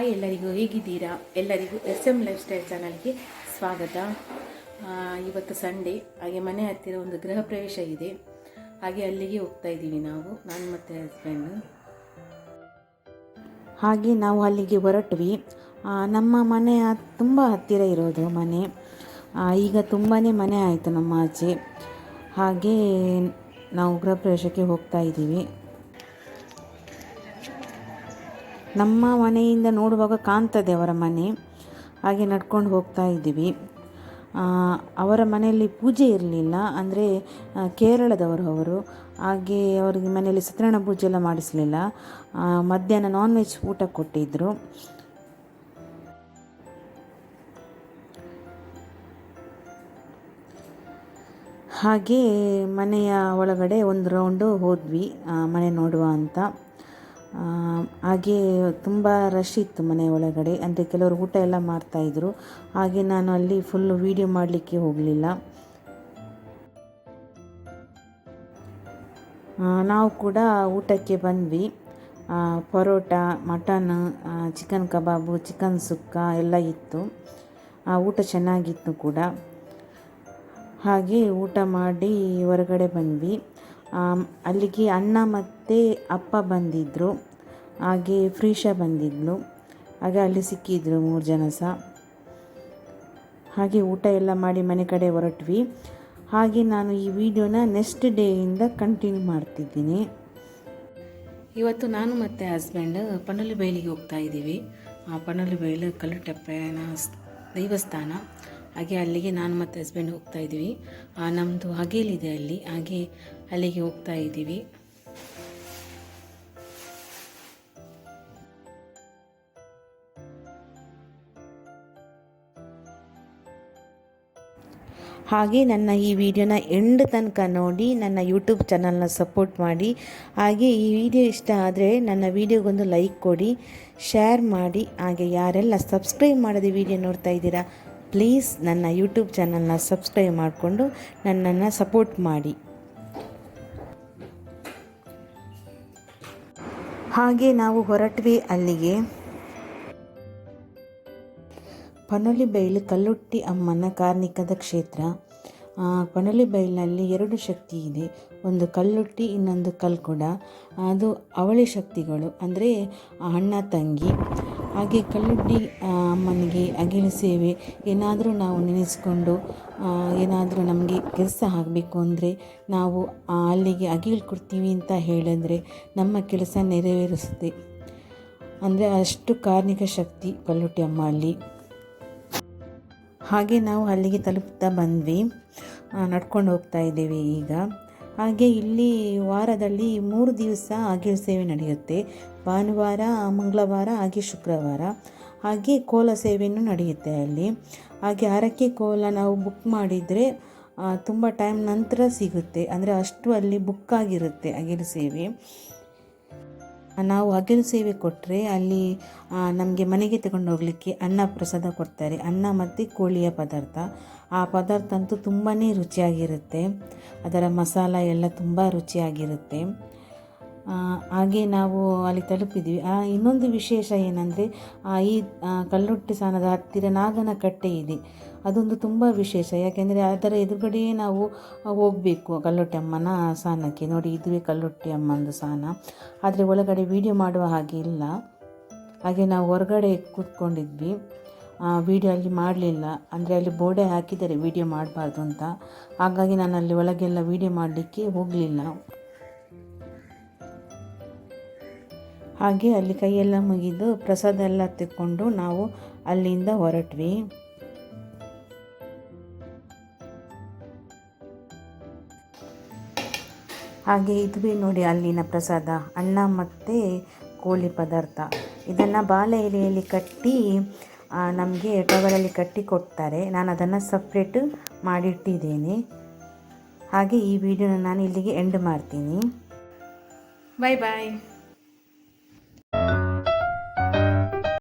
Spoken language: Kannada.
ಹಾಯ್ ಎಲ್ಲರಿಗೂ ಹೇಗಿದ್ದೀರಾ? ಎಲ್ಲರಿಗೂ ಎಸ್ ಎಂ ಲೈಫ್ ಸ್ಟೈಲ್ ಚಾನಲ್ಗೆ ಸ್ವಾಗತ. ಇವತ್ತು ಸಂಡೇ, ಹಾಗೆ ಮನೆ ಹತ್ತಿರ ಒಂದು ಗೃಹ ಪ್ರವೇಶ ಇದೆ. ಹಾಗೆ ಅಲ್ಲಿಗೆ ಹೋಗ್ತಾ ಇದ್ದೀವಿ ನಾವು, ನಾನು ಮತ್ತು ಹಸ್ಬೆಂಡ್ ಹಾಗೆ ನಾವು ಅಲ್ಲಿಗೆ ಹೊರಟ್ವಿ. ನಮ್ಮ ಮನೆ ತುಂಬ ಹತ್ತಿರ ಇರೋದು ಮನೆ. ಈಗ ತುಂಬಾ ಮನೆ ಆಯಿತು ನಮ್ಮ ಆಚೆ. ಹಾಗೆ ನಾವು ಗೃಹ ಪ್ರವೇಶಕ್ಕೆ ಹೋಗ್ತಾ ಇದ್ದೀವಿ. ನಮ್ಮ ಮನೆಯಿಂದ ನೋಡುವಾಗ ಕಾಣ್ತದೆ ಅವರ ಮನೆ. ಹಾಗೆ ನಡ್ಕೊಂಡು ಹೋಗ್ತಾ ಇದ್ದೀವಿ. ಅವರ ಮನೆಯಲ್ಲಿ ಪೂಜೆ ಇರಲಿಲ್ಲ. ಅಂದರೆ ಕೇರಳದವರು ಅವರು. ಹಾಗೆ ಅವರಿಗೆ ಮನೆಯಲ್ಲಿ ಸತ್ಯನಾರಾಯಣ ಪೂಜೆ ಎಲ್ಲ ಮಾಡಿಸಲಿಲ್ಲ. ಮಧ್ಯಾಹ್ನ ನಾನ್ ವೆಜ್ ಊಟ ಕೊಟ್ಟಿದ್ದರು ಹಾಗೆ ಮನೆಯ ಒಳಗಡೆ ಒಂದು ರೌಂಡು ಹೋದ್ವಿ. ಮನೆ ನೋಡುವ ಅಂತ. ಹಾಗೆ ತುಂಬ ರಶ್ ಇತ್ತು ಮನೆ ಒಳಗಡೆ. ಅಂದರೆ ಕೆಲವರು ಊಟ ಎಲ್ಲ ಮಾಡ್ತಾಯಿದ್ರು ಹಾಗೆ ನಾನು ಅಲ್ಲಿ ಫುಲ್ಲು ವೀಡಿಯೋ ಮಾಡಲಿಕ್ಕೆ ಹೋಗಲಿಲ್ಲ. ನಾವು ಕೂಡ ಊಟಕ್ಕೆ ಬಂದ್ವಿ. ಪರೋಟ ಮಟನ್ ಚಿಕನ್ ಕಬಾಬು ಚಿಕನ್ ಸುಕ್ಕ ಎಲ್ಲ ಇತ್ತು. ಊಟ ಚೆನ್ನಾಗಿತ್ತು ಕೂಡ. ಹಾಗೆ ಊಟ ಮಾಡಿ ಹೊರಗಡೆ ಬಂದ್ವಿ. ಅಲ್ಲಿಗೆ ಅಣ್ಣ ಮತ್ತು ಅಪ್ಪ ಬಂದಿದ್ದರು ಹಾಗೆ ಫ್ರೀಶಾ ಬಂದಿದ್ಲು. ಹಾಗೆ ಅಲ್ಲಿ ಸಿಕ್ಕಿದ್ರು ಮೂರು ಜನ ಸಹ. ಹಾಗೆ ಊಟ ಎಲ್ಲ ಮಾಡಿ ಮನೆ ಕಡೆ ಹೊರಟ್ವಿ. ಹಾಗೆ ನಾನು ಈ ವಿಡಿಯೋನ ನೆಕ್ಸ್ಟ್ ಡೇಯಿಂದ ಕಂಟಿನ್ಯೂ ಮಾಡ್ತಿದ್ದೀನಿ. ಇವತ್ತು ನಾನು ಮತ್ತು ಹಸ್ಬೆಂಡ್ ಪನಲು ಬೈಲಿಗೆ ಹೋಗ್ತಾ ಇದ್ದೀವಿ. ಆ ಪನಲು ಬೈಲು ಕಲ್ಲುಟಪ್ಪನ ದೇವಸ್ಥಾನ. ಹಾಗೆ ಅಲ್ಲಿಗೆ ನಾನು ಮತ್ತು ಹಸ್ಬೆಂಡ್ ಹೋಗ್ತಾ ಇದ್ದೀವಿ. ನಮ್ಮದು ಹಗೇಲಿದೆ ಅಲ್ಲಿ. ಹಾಗೆ ಅಲ್ಲಿಗೆ ಹೋಗ್ತಾ ಇದ್ದೀವಿ. ಹಾಗೆ ನನ್ನ ಈ ವಿಡಿಯೋನ ಎಂಡ್ ತನಕ ನೋಡಿ, ನನ್ನ ಯೂಟ್ಯೂಬ್ ಚಾನಲ್ನ ಸಪೋರ್ಟ್ ಮಾಡಿ. ಹಾಗೆ ಈ ವಿಡಿಯೋ ಇಷ್ಟ ಆದರೆ ನನ್ನ ವಿಡಿಯೋಗೊಂದು ಲೈಕ್ ಕೊಡಿ ಶೇರ್ ಮಾಡಿ. ಹಾಗೆ ಯಾರೆಲ್ಲ ಸಬ್ಸ್ಕ್ರೈಬ್ ಮಾಡದೆ ವಿಡಿಯೋ ನೋಡ್ತಾ ಇದ್ದೀರಾ ಪ್ಲೀಸ್ ನನ್ನ ಯೂಟ್ಯೂಬ್ ಚಾನಲ್ನ ಸಬ್ಸ್ಕ್ರೈಬ್ ಮಾಡಿಕೊಂಡು ನನ್ನನ್ನು ಸಪೋರ್ಟ್ ಮಾಡಿ. ಹಾಗೆ ನಾವು ಹೊರಟ್ವಿ ಅಲ್ಲಿಗೆ. ಪನೊಲಿ ಬೈಲು ಕಲ್ಲುಟ್ಟಿ ಅಮ್ಮನ ಕಾರ್ಣಿಕದ ಕ್ಷೇತ್ರ. ಆ, ಪನೊಲಿ ಬೈಲಿನಲ್ಲಿ ಎರಡು ಶಕ್ತಿ ಇದೆ. ಒಂದು ಕಲ್ಲುಟ್ಟಿ ಇನ್ನೊಂದು ಕಲ್ಕುಡ. ಅದು ಅವಳಿ ಶಕ್ತಿಗಳು. ಅಂದರೆ ಅಣ್ಣ ತಂಗಿ. ಹಾಗೆ ಕಲ್ಲುಟ್ಟಿ ಅಮ್ಮನಿಗೆ ಅಗಿಲು ಸೇವೆ ಏನಾದರೂ ನಾವು ನೆನೆಸ್ಕೊಂಡು ಏನಾದರೂ ನಮಗೆ ಕೆಲಸ ಆಗಬೇಕು ಅಂದರೆ ನಾವು ಅಲ್ಲಿಗೆ ಅಗಿಲು ಕೊಡ್ತೀವಿ ಅಂತ ಹೇಳಿದ್ರೆ ನಮ್ಮ ಕೆಲಸ ನೆರವೇರಿಸುತ್ತೆ. ಅಂದರೆ ಅಷ್ಟು ಕಾರ್ಮಿಕ ಶಕ್ತಿ ಕಲ್ಲುಟ್ಟಿ ಅಮ್ಮ ಅಲ್ಲಿ. ಹಾಗೆ ನಾವು ಅಲ್ಲಿಗೆ ತಲುಪ್ತಾ ಬಂದ್ವಿ. ನಡ್ಕೊಂಡು ಹೋಗ್ತಾ ಇದ್ದೇವೆ ಈಗ. ಹಾಗೆ ಇಲ್ಲಿ ವಾರದಲ್ಲಿ ಮೂರು ದಿವಸ ಆಗಿಲು ಸೇವೆ ನಡೆಯುತ್ತೆ. ಭಾನುವಾರ, ಮಂಗಳವಾರ, ಹಾಗೆ ಶುಕ್ರವಾರ. ಹಾಗೆ ಕೋಲ ಸೇವೆಯೂ ನಡೆಯುತ್ತೆ ಅಲ್ಲಿ. ಹಾಗೆ ಹರಕೆ ಕೋಲ ನಾವು ಬುಕ್ ಮಾಡಿದರೆ ತುಂಬ ಟೈಮ್ ನಂತರ ಸಿಗುತ್ತೆ. ಅಂದರೆ ಅಷ್ಟು ಅಲ್ಲಿ ಬುಕ್ ಆಗಿರುತ್ತೆ ಅಗಿಲು ಸೇವೆ. ನಾವು ಹಗಲು ಸೇವೆ ಕೊಟ್ಟರೆ ಅಲ್ಲಿ ನಮಗೆ ಮನೆಗೆ ತಗೊಂಡು ಹೋಗಲಿಕ್ಕೆ ಅನ್ನ ಪ್ರಸಾದ ಕೊಡ್ತಾರೆ. ಅನ್ನ ಮತ್ತು ಕೋಳಿಯ ಪದಾರ್ಥ. ಆ ಪದಾರ್ಥ ಅಂತೂ ತುಂಬಾ ರುಚಿಯಾಗಿರುತ್ತೆ. ಅದರ ಮಸಾಲ ಎಲ್ಲ ತುಂಬ ರುಚಿಯಾಗಿರುತ್ತೆ. ಹಾಗೆ ನಾವು ಅಲ್ಲಿ ತಲುಪಿದ್ವಿ. ಇನ್ನೊಂದು ವಿಶೇಷ ಏನಂದರೆ ಈ ಕಲ್ಲುಟ್ಟಿ ಸ್ನಾನದ ಹತ್ತಿರ ನಾಗನ ಕಟ್ಟೆ ಇದೆ. ಅದೊಂದು ತುಂಬ ವಿಶೇಷ. ಯಾಕೆಂದರೆ ಅದರ ಎದುರುಗಡೆಯೇ ನಾವು ಹೋಗಬೇಕು ಕಲ್ಲೊಟ್ಟಿಯಮ್ಮನ ಸ್ನಾನಕ್ಕೆ. ನೋಡಿ, ಇದುವೇ ಕಲ್ಲೊಟ್ಟಿ ಅಮ್ಮಂದು ಆದರೆ ಒಳಗಡೆ ವಿಡಿಯೋ ಮಾಡುವ ಹಾಗೆ ಇಲ್ಲ. ಹಾಗೆ ನಾವು ಹೊರಗಡೆ ಕೂತ್ಕೊಂಡಿದ್ವಿ. ವಿಡಿಯೋ ಅಲ್ಲಿ ಮಾಡಲಿಲ್ಲ. ಅಂದರೆ ಅಲ್ಲಿ ಬೋರ್ಡೆ ಹಾಕಿದ್ದಾರೆ ವಿಡಿಯೋ ಮಾಡಬಾರ್ದು ಅಂತ. ಹಾಗಾಗಿ ನಾನು ಅಲ್ಲಿ ಒಳಗೆಲ್ಲ ವಿಡಿಯೋ ಮಾಡಲಿಕ್ಕೆ ಹೋಗಲಿಲ್ಲ. ಹಾಗೆ ಅಲ್ಲಿ ಕೈಯೆಲ್ಲ ಮುಗಿದು ಪ್ರಸಾದ ಎಲ್ಲ ತೆಕ್ಕೊಂಡು ನಾವು ಅಲ್ಲಿಂದ ಹೊರಟ್ವಿ. ಹಾಗೆ ಇದುವೇ ನೋಡಿ ಅಲ್ಲಿನ ಪ್ರಸಾದ, ಅನ್ನ ಮತ್ತು ಕೋಳಿ ಪದಾರ್ಥ. ಇದನ್ನು ಬಾಳೆ ಎಲೆಯಲ್ಲಿ ಕಟ್ಟಿ ನಮಗೆ ಟವಲಲ್ಲಿ ಕಟ್ಟಿ ಕೊಡ್ತಾರೆ. ನಾನು ಅದನ್ನು ಸಪ್ರೇಟ್ ಮಾಡಿಟ್ಟಿದ್ದೇನೆ. ಹಾಗೆ ಈ ವಿಡಿಯೋನ ನಾನು ಇಲ್ಲಿಗೆ ಎಂಡ್ ಮಾಡ್ತೀನಿ. ಬಾಯ್ ಬಾಯ್